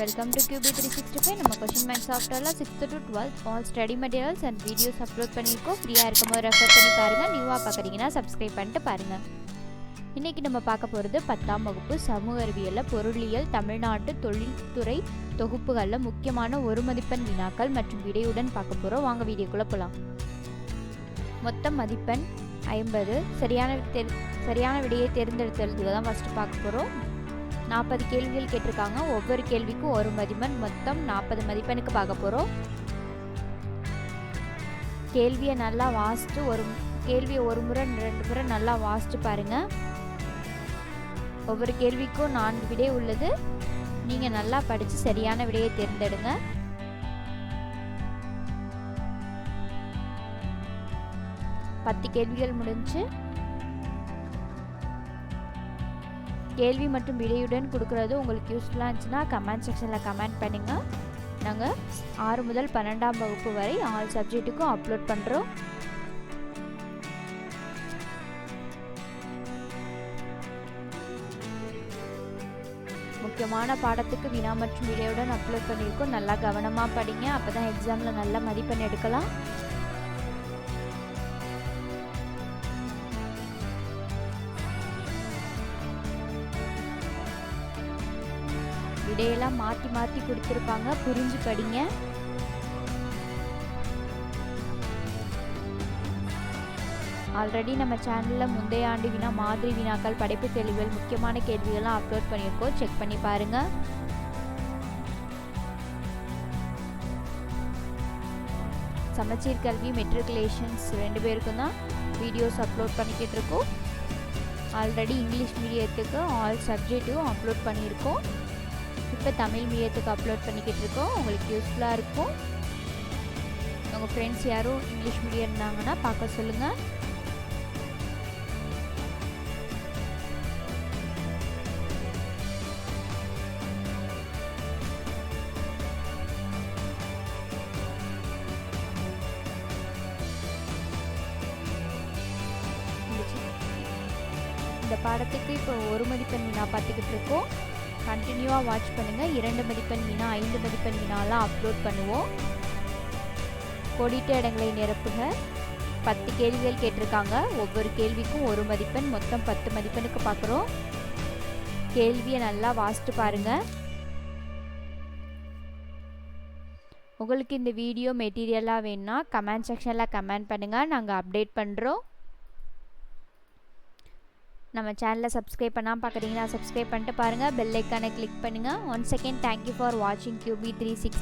Welcome to QB365 நம்ம question மேக்ஸ் சாஃப்ட்வேரில் sixth to twelfth all study materials and videos upload பண்ணியிருக்கோம். ஃப்ரீயாக இருக்கும்போது ரெஃபர் பண்ணி பாருங்கள் நியூவாக பார்க்குறீங்கன்னா சப்ஸ்கிரைப் பண்ணிட்டு பாருங்கள் இன்றைக்கி நம்ம பார்க்க போகிறது பத்தாம் வகுப்பு சமூக அறிவியலில் பொருளியல் தமிழ்நாட்டு தொழில்துறை தொகுப்புகளில் முக்கியமான ஒரு மதிப்பெண் வினாக்கள் மற்றும் விடையுடன் பார்க்க போகிறோம் வாங்க வீடியோக்குள்ளே போகலாம் மொத்த மதிப்பெண் ஐம்பது. சரியான தெரி சரியான விடையை தேர்ந்தெடுத்ததுக்கு தான் ஃபஸ்ட்டு பார்க்க போகிறோம் நாற்பது கேள்விகள் கேட்டிருக்காங்க. ஒவ்வொரு கேள்விக்கும் ஒரு மதிப்பெண். மொத்தம் நாற்பது மதிப்பெண்ணுக்கு பார்க்க போகிறோம் கேள்வியை நல்லா வாசித்து ஒரு கேள்வியை ஒரு முறை ரெண்டு முறை நல்லா வாசித்து பாருங்கள் ஒவ்வொரு கேள்விக்கும் நான்கு விடை உள்ளது. நீங்கள் நல்லா படித்து சரியான விடையை தேர்ந்தெடுங்க. பத்து கேள்விகள் முடிஞ்சு கேள்வி மற்றும் விடையுடன் கொடுக்குறது உங்களுக்கு யூஸ்ஃபுல்லாக இருந்துச்சுன்னா கமெண்ட் செக்ஷனில் கமெண்ட் பண்ணுங்கள் நாங்கள் ஆறு முதல் பன்னெண்டாம் வகுப்பு வரை ஆல் சப்ஜெக்ட்டுக்கும் அப்லோட் பண்ணுறோம் முக்கியமான பாடத்துக்கு வினா மற்றும் விடையுடன் அப்லோட் பண்ணியிருக்கோம். நல்லா கவனமாக படிங்க. அப்போ தான் எக்ஸாமில் நல்ல மதிப்பெண் எடுக்கலாம். விடையெல்லாம் மாற்றி மாற்றி கொடுத்துருப்பாங்க புரிஞ்சு படிங்க ஆல்ரெடி நம்ம சேனலில் முந்தைய ஆண்டு வினா மாதிரி வினாக்கள் படைப்பு கேள்விகள் முக்கியமான கேள்விகள்லாம் அப்லோட் பண்ணியிருக்கோம். செக் பண்ணி பாருங்கள் சமச்சீர் கல்வி மெட்ரிகுலேஷன்ஸ் ரெண்டு பேருக்கும் தான் வீடியோஸ் அப்லோட் பண்ணிக்கிட்டு இருக்கோம். ஆல்ரெடி இங்கிலீஷ் மீடியத்துக்கு ஆல் சப்ஜெக்ட்டும் அப்லோட் பண்ணியிருக்கோம். இப்போ தமிழ் மீடியத்துக்கு அப்லோட் பண்ணிக்கிட்டு இருக்கோம் உங்களுக்கு யூஸ்ஃபுல்லாக இருக்கும். உங்கள் ஃப்ரெண்ட்ஸ் யாரும் இங்கிலீஷ் மீடியம் இருந்தாங்கன்னா பார்க்க சொல்லுங்கள் இந்த பாடத்துக்கு இப்போ ஒரு மதிப்பெண் நான் பார்த்துக்கிட்டு இருக்கோம் கண்டினியூவாக வாட்ச் பண்ணுங்கள் இரண்டு மதிப்பெண் வினா ஐந்து மதிப்பெண் வினாலாம் அப்லோட் பண்ணுவோம். கோடிட்ட இடங்களை நிரப்புக. பத்து கேள்விகள் கேட்டிருக்காங்க. ஒவ்வொரு கேள்விக்கும் ஒரு மதிப்பெண் மொத்தம் பத்து மதிப்பெண்ணுக்கு பார்க்குறோம் கேள்வியை நல்லா வாசிட்டு பாருங்கள் உங்களுக்கு இந்த வீடியோ மெட்டீரியலாக வேணும்னா கமெண்ட் செக்ஷனில் கமெண்ட் பண்ணுங்கள் நாங்கள் அப்டேட் பண்ணுறோம் நம்ம சேனலை சப்ஸ்கிரைப் பண்ணால் பார்க்குறீங்கன்னா சப்ஸ்கிரைப் பண்ணிட்டு பாருங்கள் பெல் ஐக்கானை கிளிக் பண்ணுங்கள் one second thank you for வாட்சிங் கியூபி த்ரீ சிக்ஸ்